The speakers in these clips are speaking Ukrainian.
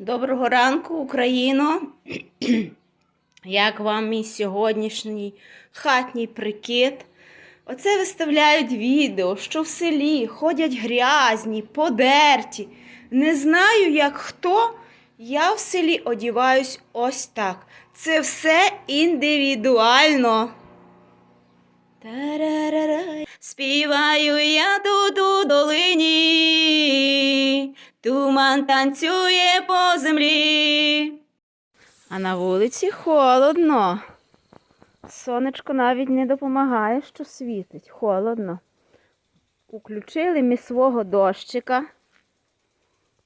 Доброго ранку, Україно! Як вам мій сьогоднішній хатній прикид? Оце виставляють відео, що в селі ходять грязні, подерті. Не знаю, як хто. Я в селі одіваюсь ось так. Це все індивідуально. Співаю я тут у долині, туман танцює по землі. А на вулиці холодно. Сонечко навіть не допомагає, що світить. Холодно. Уключили ми свого дощика,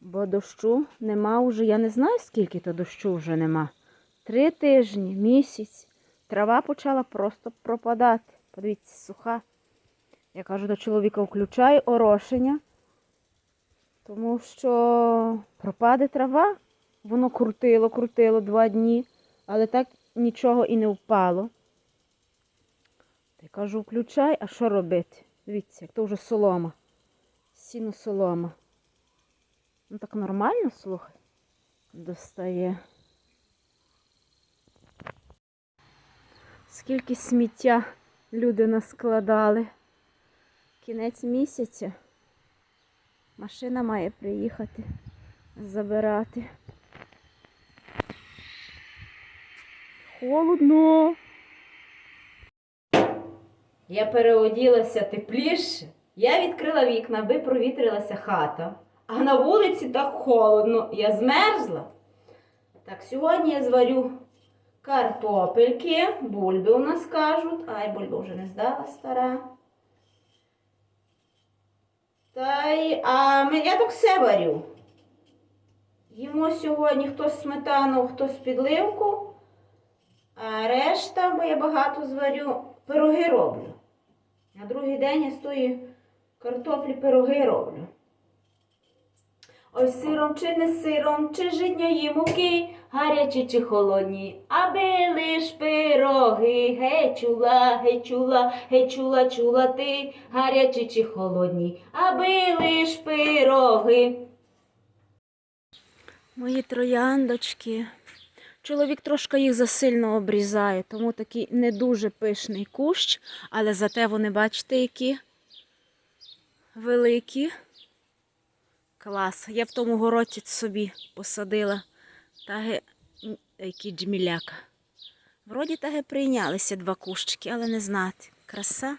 бо дощу нема вже. Я не знаю, скільки то дощу вже нема. Три тижні, місяць. Трава почала просто пропадати. Подивіться, суха. Я кажу до чоловіка, включай орошення, тому що пропаде трава. Воно крутило, крутило два дні, але так нічого і не впало. Й кажу, включай, а що робити? Дивіться, як то вже солома. Сіно солома. Ну так нормально, слухай, достає. Скільки сміття люди наскладали. Кінець місяця. Машина має приїхати забирати. Холодно. Я переоділася тепліше. Я відкрила вікна, аби провітрилася хата. А на вулиці так холодно. Я змерзла. Так, сьогодні я зварю картопельки, бульби у нас кажуть. Ай, бульба вже не здала стара. Та й, а я так все варю. Їмо сьогодні хтось сметану, хтось підливку, а решта, бо я багато зварю, пироги роблю. На другий день я з тої картоплі пироги роблю. Ой, сиром чи не сиром, чи житньої муки, гарячі чи холодні, аби лиш пироги, гей чула, гей чула, гей чула, чула ти, гарячі чи холодні, аби лиш пироги. Мої трояндочки. Чоловік трошки їх засильно обрізає, тому такий не дуже пишний кущ, але зате вони, бачите, які великі. Клас. Я в тому городі собі посадила таги, які джміляка. Вроді таги прийнялися два кущики, але не знати. Краса.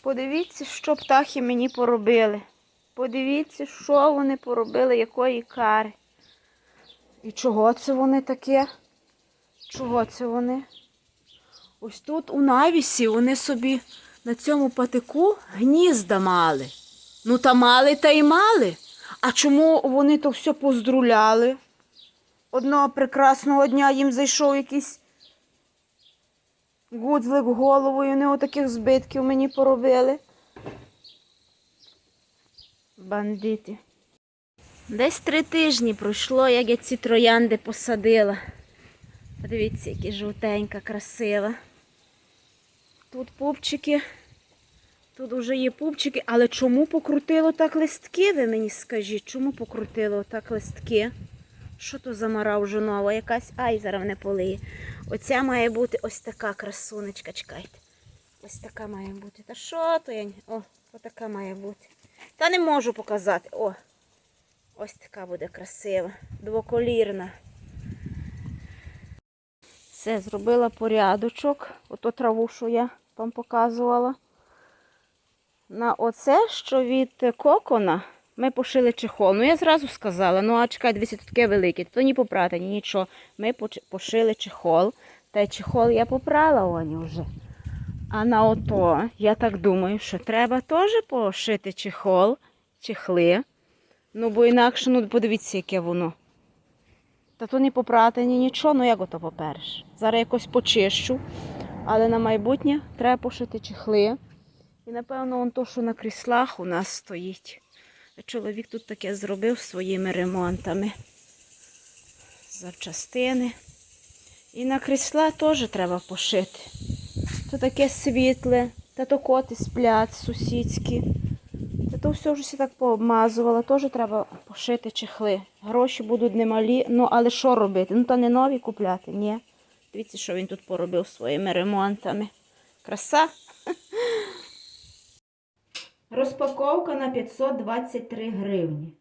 Подивіться, що птахи мені поробили. Подивіться, що вони поробили, якої кари. І чого це вони таке? Чого це вони? Ось тут у навісі вони собі на цьому патику гнізда мали. Ну та мали та й мали. А чому вони то все поздруляли? Одного прекрасного дня їм зайшов якийсь гудзлик і вони отаких збитків мені поробили. Бандити. Десь три тижні пройшло, як я ці троянди посадила. Подивіться, які жовтенька, красива. Тут пупчики, тут вже є пупчики, але чому покрутило так листки, ви мені скажіть, чому покрутило так листки? Що то за мара вже нова якась? Ай, зараз не полиє. Оця має бути ось така красунечка, чекайте. Ось така має бути. Та що то я? О, отака має бути. Та не можу показати. О, ось така буде красива, двоколірна. Все, зробила порядочок. Ото траву, що я вам показувала. На оце, що від кокона, ми пошили чехол. Ну, я зразу сказала, ну а чекай, дивіться, тут таке велике, то ні попрати, ні нічого. Ми пошили чехол. Та чехол я попрала Оні вже. А на ото, я так думаю, що треба теж пошити чехол, чехли. Ну, бо інакше, ну подивіться, яке воно. Та то не попрати, ні нічого, ну як ото попереш. Зараз якось почищу, але на майбутнє треба пошити чехли. І напевно, он то, що на кріслах у нас стоїть. Чоловік тут таке зробив своїми ремонтами. Запчастини. І на крісла теж треба пошити. То таке світле, та то коти сплять сусідські. Та то все вже так пообмазувала, теж треба пошити чехли. Гроші будуть немалі, ну але що робити? Ну то не нові купляти, ні. Дивіться, що він тут поробив своїми ремонтами. Краса. Розпаковка на 523 гривні.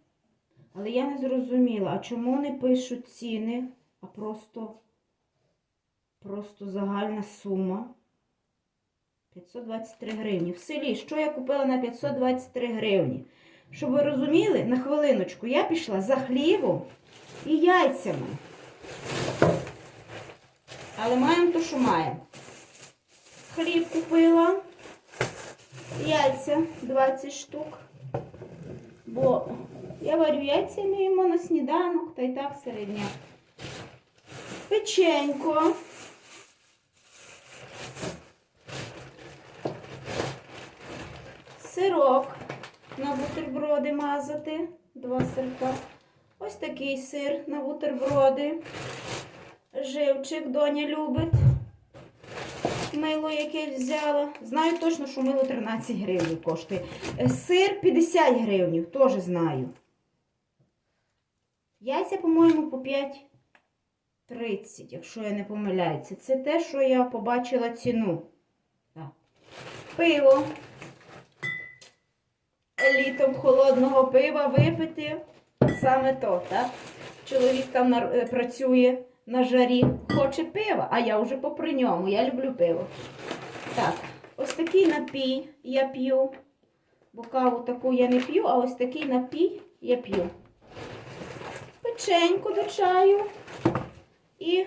Але я не зрозуміла, а чому не пишуть ціни, а просто, просто загальна сума. 523 гривні. В селі, що я купила на 523 гривні? Щоб ви розуміли, на хвилиночку, я пішла за хлібом і яйцями. Але маємо то, що маємо. Хліб купила, яйця 20 штук. Бо я варю яйця ми їмо на сніданок, та й так середня. Печенько. Сирок на бутерброди мазати. Два сирка. Ось такий сир на бутерброди. Живчик доня любить. Мило яке взяла. Знаю точно, що мило 13 гривень коштує. Е, Сир 50 гривень, теж знаю. Яйця, по-моєму, по 5,30, якщо я не помиляюся. Це те, що я побачила ціну. Так. Пиво. Літом холодного пива випити. Саме то, так? Чоловік там е, працює на жарі, хоче пива, а я вже попри ньому. Я люблю пиво. Так, ось такий напій я п'ю. Бо каву таку я не п'ю, а ось такий напій я п'ю. Печеньку до чаю. І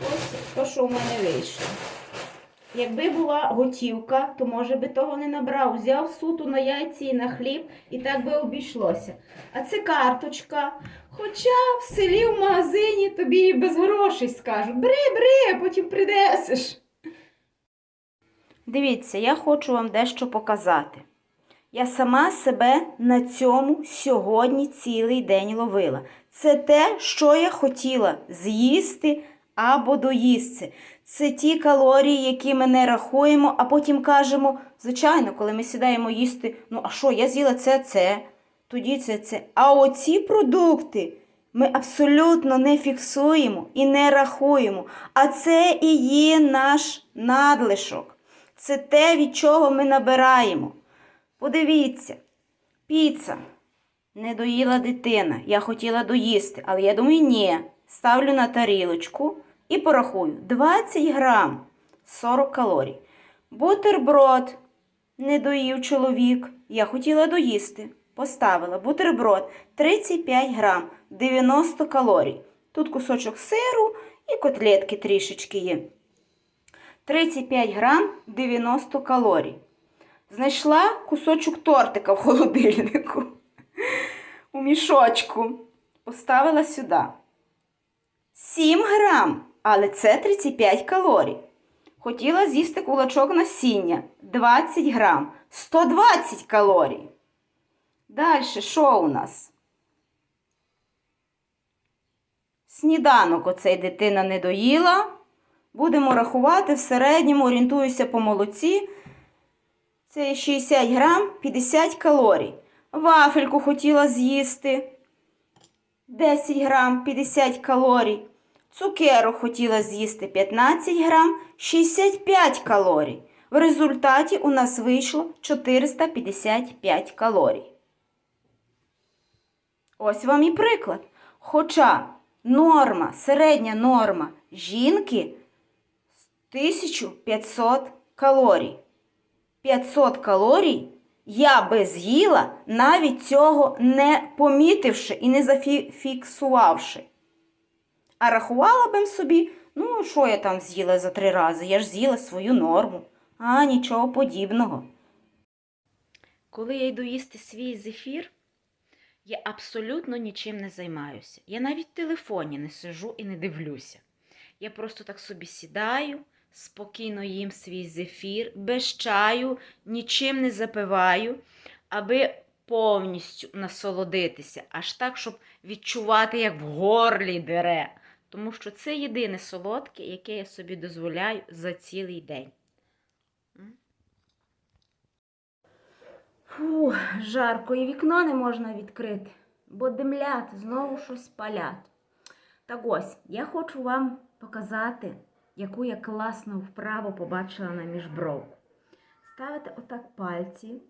ось то, що в мене вийшло. Якби була готівка, то може би того не набрав. Взяв суту на яйці і на хліб, і так би обійшлося. А це карточка. Хоча в селі в магазині тобі і без грошей скажуть. Бери, а потім принесеш. Дивіться, я хочу вам дещо показати. Я сама себе на цьому сьогодні цілий день ловила. Це те, що я хотіла з'їсти або доїсти. Це ті калорії, які ми не рахуємо, а потім кажемо, звичайно, коли ми сідаємо їсти, ну а що, я з'їла це, це, тоді це, це. А оці продукти ми абсолютно не фіксуємо і не рахуємо. А це і є наш надлишок. Це те, від чого ми набираємо. Подивіться, піца. Не доїла дитина. Я хотіла доїсти, але я думаю, ні. Ставлю на тарілочку і порахую 20 грам 40 калорій. Бутерброд не доїв чоловік. Я хотіла доїсти. Поставила бутерброд 35 грам 90 калорій. Тут кусочок сиру і котлетки трішечки є. 35 грам 90 калорій. Знайшла кусочок тортика в холодильнику. У мішочку. Поставила сюди. 7 грам, але це 35 калорій. Хотіла з'їсти кулачок насіння 20 грам, 120 калорій. Далі, що у нас? Сніданок оцей дитина не доїла. Будемо рахувати в середньому, орієнтуюся по молоці. Це 60 грам 50 калорій. Вафельку хотіла з'їсти. 10 грам 50 калорій. Цукеру хотіла з'їсти 15 грам 65 калорій. В результаті у нас вийшло 455 калорій. Ось вам і приклад. Хоча норма, середня норма жінки 1500 калорій. 500 калорій я би з'їла, навіть цього не помітивши і не зафіксувавши. А рахувала б собі, ну, що я там з'їла за три рази? Я ж з'їла свою норму. А нічого подібного. Коли я йду їсти свій зефір, я абсолютно нічим не займаюся. Я навіть в телефоні не сижу і не дивлюся. Я просто так собі сідаю, спокійно їм свій зефір, без чаю, нічим не запиваю, аби повністю насолодитися, аж так, щоб відчувати, як в горлі дере. Тому що це єдине солодке, яке я собі дозволяю за цілий день. Фу, жарко, і вікно не можна відкрити, бо димлять, знову щось палять. Так ось, я хочу вам показати, яку я класну вправу побачила на міжбровку. Ставите отак пальці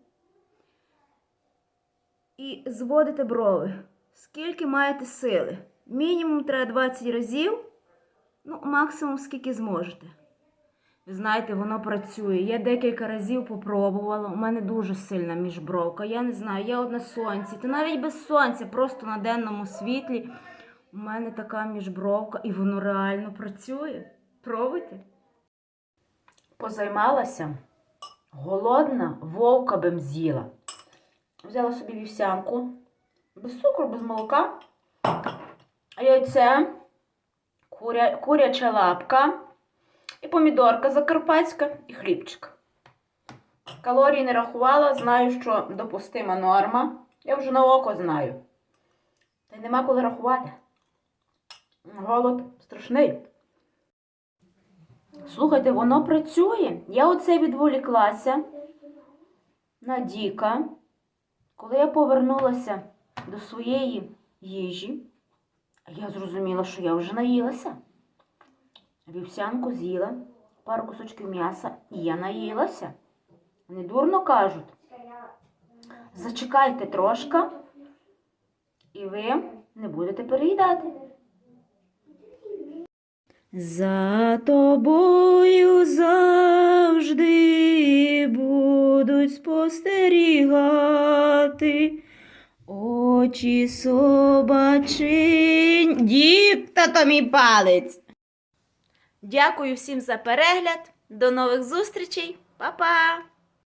і зводите брови. Скільки маєте сили? Мінімум треба 20 разів, ну, максимум скільки зможете. Ви знаєте, воно працює. Я декілька разів попробувала. У мене дуже сильна міжбровка. Я не знаю, я от на сонці. Та навіть без сонця, просто на денному світлі. У мене така міжбровка, і воно реально працює. Пробуйте. Позаймалася. Голодна вовка бим з'їла. Взяла собі вівсянку. Без цукру, без молока. Яйце, куря, куряча лапка. І помідорка закарпатська і хлібчик. Калорії не рахувала, знаю, що допустима норма. Я вже на око знаю. Та й нема коли рахувати. Голод страшний. Слухайте, воно працює. Я оце відволіклася на Діка. Коли я повернулася до своєї їжі, я зрозуміла, що я вже наїлася. Вівсянку з'їла, пару кусочків м'яса, і я наїлася. Не дурно кажуть. Зачекайте трошки, і ви не будете переїдати. За тобою завжди будуть спостерігати очі собачин. Дік, та то мій палець. Дякую всім за перегляд. До нових зустрічей. Па-па!